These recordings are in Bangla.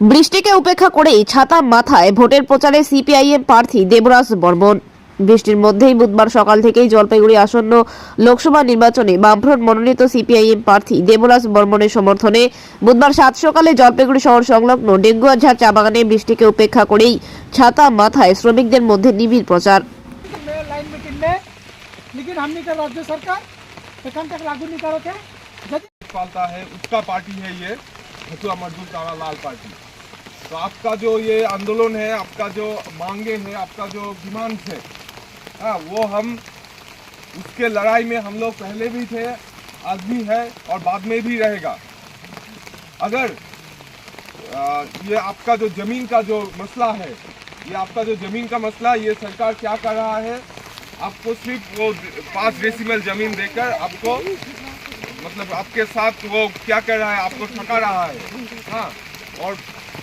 বৃষ্টিকে উপেক্ষা করেই ছাতা মাথায় ভোটের প্রচারে সিপিআইএম প্রার্থী দেবরাজ বর্মন বৃষ্টির মধ্যেই বুধবার সকাল থেকেই জলপাইগুড়ি আসন্ন লোকসভা নির্বাচনে বামফ্রন্ট মনোনীত সিপিআইএম প্রার্থী দেবরাজ বর্মনের সমর্থনে বুধবার সাত সকালে জলপাইগুড়ি শহর সংলগ্ন ডেঙ্গুয়াঝাড় চা বাগানে বৃষ্টিকে উপেক্ষা করেই ছাতা মাথায় শ্রমিকদের মধ্যে নিবিড় প্রচার में लाइन में किनने लेकिन हमने का राज्य सरकार एखन तक लागू नहीं करो थे यदि पालता है उसका पार्टी है ये हथुआ मजदूर तारा लाल पार्टी तो आपका जो ये आंदोलन है, आपका जो मांगे है, आपका जो डिमांड है हाँ वो हम उसके लड़ाई में हम लोग पहले भी थे, आज भी है और बाद में भी रहेगा। अगर ये आपका जो ज़मीन का जो मसला है, ये आपका जो ज़मीन का मसला, ये सरकार क्या कर रहा है, आपको सिर्फ़ वो पाँच डेसिमल ज़मीन देकर आपको मतलब आपके साथ वो क्या कर रहा है, आपको ठका रहा है हाँ और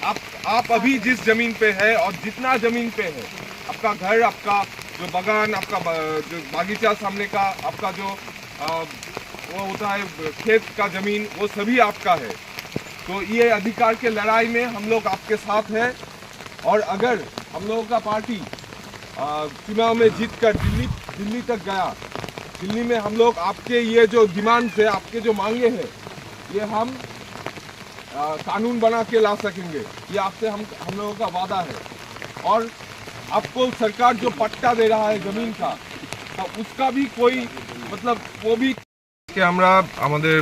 आप आप अभी जिस ज़मीन पे है और जितना ज़मीन पे है आपका घर आपका जो बगान आपका जो बागीचा सामने का आपका जो आ, वो होता है खेत का ज़मीन वो सभी आपका है। तो ये अधिकार के लड़ाई में हम लोग आपके साथ हैं और अगर हम लोगों का पार्टी चुनाव में जीत कर दिल्ली दिल्ली तक गया दिल्ली में हम लोग आपके ये जो डिमांड्स है आपके जो मांगे हैं ये हम कानून बना के ला सकेंगे ये आपसे हम हम लोगों का वादा है और आपको सरकार जो पट्टा दे रहा है जमीन का तो उसका भी कोई मतलब वो भी আজকে আমরা আমাদের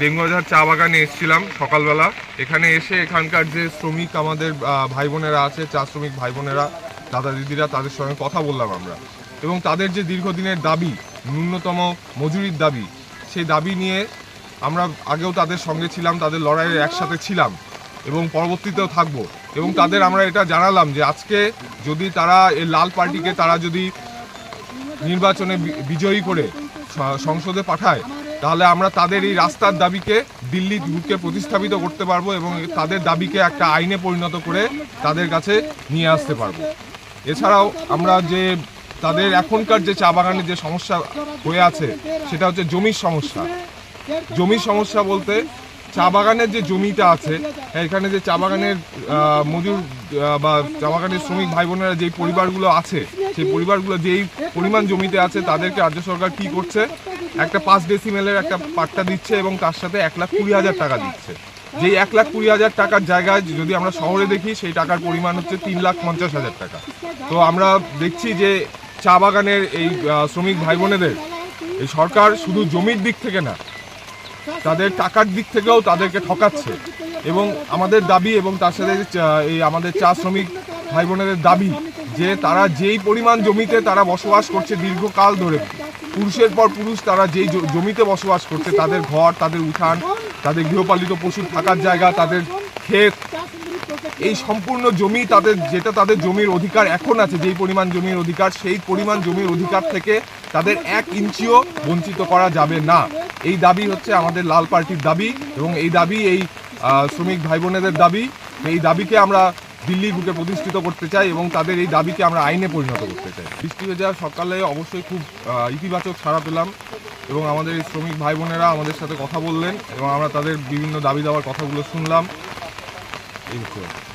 ডেঙ্গুয়াঝার চা বাগানে এসেছিলাম সকালবেলা এখানে এসে এখানকার যে শ্রমিক আমাদের আহ, ভাই বোনেরা আছে চা শ্রমিক ভাই বোনেরা দাদা দিদিরা তাদের সঙ্গে কথা বললাম আমরা এবং তাদের যে দীর্ঘদিনের দাবি ন্যূনতম মজুরির দাবি সেই দাবি নিয়ে আমরা আগেও তাদের সঙ্গে ছিলাম, তাদের লড়াইয়ে একসাথে ছিলাম এবং পরবর্তীতেও থাকব। এবং তাদের আমরা এটা জানালাম যে আজকে যদি তারা এই লাল পার্টিকে তারা যদি নির্বাচনে বিজয়ী করে সংসদে পাঠায়, তাহলে আমরা তাদের এই রাস্তার দাবিকে দিল্লি বুকে প্রতিস্থাপিত করতে পারব এবং তাদের দাবিকে একটা আইনে পরিণত করে তাদের কাছে নিয়ে আসতে পারব। এছাড়াও আমরা যে তাদের এখনকার যে চা বাগানের যে সমস্যা হয়ে আছে, সেটা হচ্ছে জমির সমস্যা। জমির সমস্যা বলতে চা বাগানের যে জমিটা আছে, এখানে যে চা বাগানের মজুর বা চা বাগানের শ্রমিক ভাই বোনেরা যেই পরিবারগুলো আছে, সেই পরিবারগুলো যেই পরিমাণ জমিতে আছে, তাদেরকে রাজ্য সরকার কি করছে? একটা পাঁচ ডেসিমেলের একটা পাট্টা দিচ্ছে এবং তার সাথে এক লাখ কুড়ি হাজার টাকা দিচ্ছে। যেই এক লাখ কুড়ি হাজার টাকার জায়গায় যদি আমরা শহরে দেখি, সেই টাকার পরিমাণ হচ্ছে তিন লাখ পঞ্চাশ হাজার টাকা। তো আমরা দেখছি যে চা বাগানের এই শ্রমিক ভাই বোনেদের এই সরকার শুধু জমির দিক থেকে না তাদের টাকার দিক থেকেও তাদেরকে ঠকাচ্ছে। এবং আমাদের দাবি এবং তার সাথে এই আমাদের চা শ্রমিক ভাই বোনেদের দাবি যে তারা যেই পরিমাণ জমিতে তারা বসবাস করছে দীর্ঘকাল ধরে, পুরুষের পর পুরুষ তারা যেই জমিতে বসবাস করছে, তাদের ঘর, তাদের উঠান, তাদের গৃহপালিত পশুর থাকার জায়গা, তাদের ক্ষেত, এই সম্পূর্ণ জমি তাদের, যেটা তাদের জমির অধিকার এখন আছে, যেই পরিমাণ জমির অধিকার, সেই পরিমাণ জমির অধিকার থেকে তাদের এক ইঞ্চিও বঞ্চিত করা যাবে না। এই দাবি হচ্ছে আমাদের লাল পার্টির দাবি এবং এই দাবি এই শ্রমিক ভাই বোনেদের দাবি। এই দাবিকে আমরা দিল্লি বুকে প্রতিষ্ঠিত করতে চাই এবং তাদের এই দাবিকে আমরা আইনে পরিণত করতে চাই। বৃষ্টি হয়ে যাওয়ার সকালে অবশ্যই খুব ইতিবাচক সাড়া পেলাম এবং আমাদের এই শ্রমিক ভাই বোনেরা আমাদের সাথে কথা বললেন এবং আমরা তাদের বিভিন্ন দাবি দেওয়ার কথাগুলো শুনলাম। এই হচ্ছে।